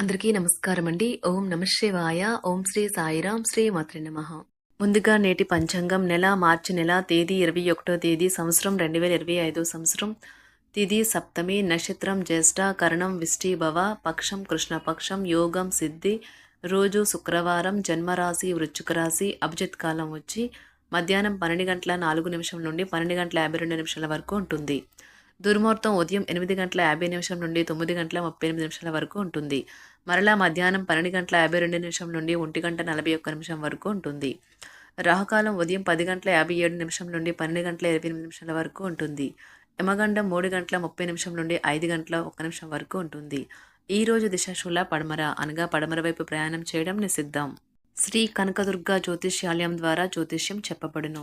అందరికీ నమస్కారం అండి ఓం నమశివాయ ఓం శ్రీ సాయిరాం శ్రీ మాత్రి నమ. ముందుగా నేటి పంచాంగం నెల మార్చి నెల తేదీ ఇరవై ఒకటో తేదీ సంవత్సరం రెండు వేల ఇరవై ఐదో సంవత్సరం. తిథి సప్తమి నక్షత్రం జ్యేష్ఠ కరణం విష్టి భవ పక్షం కృష్ణపక్షం యోగం సిద్ధి. రోజు శుక్రవారం జన్మరాశి వృశ్చిక రాశి అభిజిత్ కాలం వచ్చి మధ్యాహ్నం పన్నెండు గంటల నాలుగు నిమిషం నుండి పన్నెండు గంటల యాభై రెండు నిమిషాల వరకు ఉంటుంది. దుర్ముహూర్తం ఉదయం ఎనిమిది గంటల యాభై నిమిషం నుండి తొమ్మిది గంటల ముప్పై ఎనిమిది నిమిషాల వరకు ఉంటుంది. మరలా మధ్యాహ్నం పన్నెండు గంటల యాభై రెండు నిమిషం నుండి ఒంటి గంట నలభై ఒక్క నిమిషం వరకు ఉంటుంది. రాహుకాలం ఉదయం పది గంటల యాభై ఏడు నిమిషం నుండి పన్నెండు గంటల ఇరవై ఎనిమిది నిమిషాల వరకు ఉంటుంది. యమగండం మూడు గంటల ముప్పై నిమిషం నుండి ఐదు గంటల ఒక్క నిమిషం వరకు ఉంటుంది. ఈ రోజు దిశాశూల పడమర అనగా పడమర వైపు ప్రయాణం చేయడం నిషిద్ధం. శ్రీ కనకదుర్గ జ్యోతిష్యాలయం ద్వారా జ్యోతిష్యం చెప్పబడును.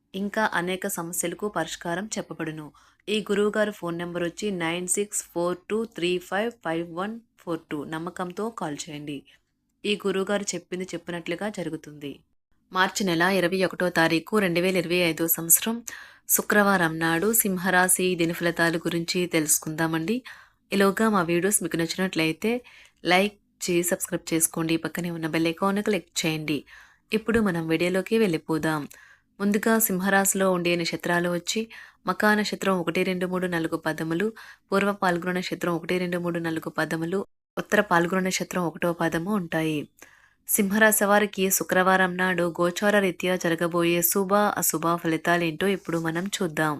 ఇంకా అనేక సమస్యలకు పరిష్కారం చెప్పబడును. ఈ గురువుగారు ఫోన్ నెంబర్ వచ్చి nine six four two three five five one four two నమ్మకంతో కాల్ చేయండి. ఈ గురువుగారు చెప్పింది చెప్పినట్లుగా జరుగుతుంది. మార్చి నెల ఇరవై ఒకటో తారీఖు రెండు వేల ఇరవై ఐదో సంవత్సరం శుక్రవారం నాడు సింహరాశి దినఫలితాల గురించి తెలుసుకుందామండి. ఈలోగా మా వీడియోస్ మీకు నచ్చినట్లయితే లైక్ చేసి సబ్స్క్రైబ్ చేసుకోండి. పక్కనే ఉన్న బెల్ ఐకాన్ క్లిక్ చేయండి. ఇప్పుడు మనం వీడియోలోకి వెళ్ళిపోదాం. ముందుగా సింహరాశిలో ఉండే నక్షత్రాలు వచ్చి మకా నక్షత్రం ఒకటి రెండు మూడు నాలుగు పదములు పూర్వ పాల్గొన నక్షత్రం ఒకటి రెండు మూడు నాలుగు పదములు ఉత్తర పాల్గొన నక్షత్రం ఒకటో పదము ఉంటాయి. సింహరాశి వారికి శుక్రవారం నాడు గోచార రీత్యా జరగబోయే శుభ అశుభ ఫలితాలేంటో ఇప్పుడు మనం చూద్దాం.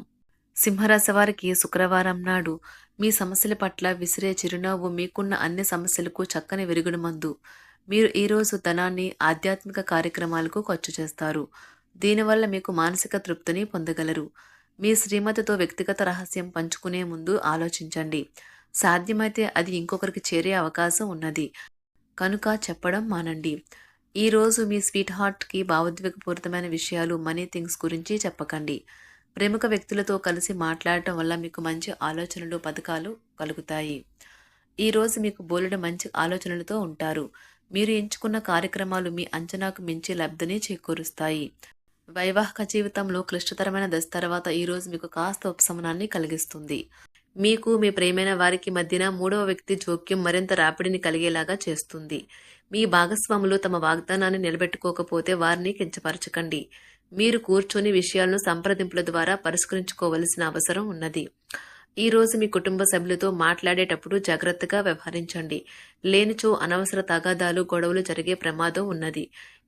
సింహరాశి వారికి శుక్రవారం నాడు మీ సమస్యల పట్ల విసిరే చిరునవ్వు మీకున్న అన్ని సమస్యలకు చక్కని వెరుగుడు మందు. మీరు ఈరోజు ధనాన్ని ఆధ్యాత్మిక కార్యక్రమాలకు ఖర్చు చేస్తారు. దీనివల్ల మీకు మానసిక తృప్తిని పొందగలరు. మీ శ్రీమతితో వ్యక్తిగత రహస్యం పంచుకునే ముందు ఆలోచించండి. సాధ్యమైతే అది ఇంకొకరికి చేరే అవకాశం ఉన్నది. కనుక చెప్పడం మానండి. ఈరోజు మీ స్వీట్ హార్ట్కి భావోద్వేగపూరితమైన విషయాలు మనీ థింగ్స్ గురించి చెప్పకండి. ప్రముఖ వ్యక్తులతో కలిసి మాట్లాడటం వల్ల మీకు మంచి ఆలోచనలు పథకాలు కలుగుతాయి. ఈరోజు మీకు బోలెడు మంచి ఆలోచనలతో ఉంటారు. మీరు ఎంచుకున్న కార్యక్రమాలు మీ అంచనాకు మించి లబ్ధిని చేకూరుస్తాయి. వైవాహిక జీవితంలో క్లిష్టతరమైన దశ తర్వాత ఈరోజు మీకు కాస్త ఉపశమనాన్ని కలిగిస్తుంది. మీకు మీ ప్రేమైన వారికి మధ్యన మూడవ వ్యక్తి జోక్యం మరింత రాపిడిని కలిగేలాగా చేస్తుంది. మీ భాగస్వాములు తమ వాగ్దానాన్ని నిలబెట్టుకోకపోతే వారిని కించపరచకండి. మీరు కూర్చొని విషయాలను సంప్రదింపుల ద్వారా పరిష్కరించుకోవలసిన అవసరం ఉన్నది. ఈ రోజు మీ కుటుంబ సభ్యులతో మాట్లాడేటప్పుడు జాగ్రత్తగా వ్యవహరించండి. లేనిచో అనవసర తగాదాలు గొడవలు జరిగే ప్రమాదం ఉన్నది.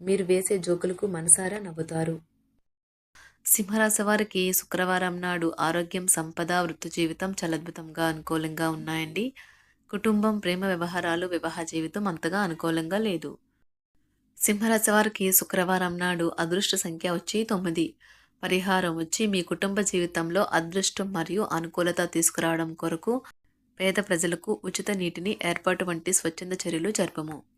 మీరు వేసే జోకులకు మనసారా నవ్వుతారు. సింహరాశి వారికి శుక్రవారం నాడు ఆరోగ్యం సంపద వృత్తి జీవితం చలద్భుతంగా అనుకూలంగా ఉన్నాయండి. కుటుంబం ప్రేమ వ్యవహారాలు వివాహ జీవితం అంతగా అనుకూలంగా లేదు. సింహరాశి వారికి శుక్రవారం నాడు అదృష్ట సంఖ్య వచ్చి తొమ్మిది. పరిహారం వచ్చి మీ కుటుంబ జీవితంలో అదృష్టం మరియు అనుకూలత తీసుకురావడం కొరకు పేద ప్రజలకు ఉచిత నీటిని ఏర్పాటు వంటి స్వచ్ఛంద చర్యలు జరపము.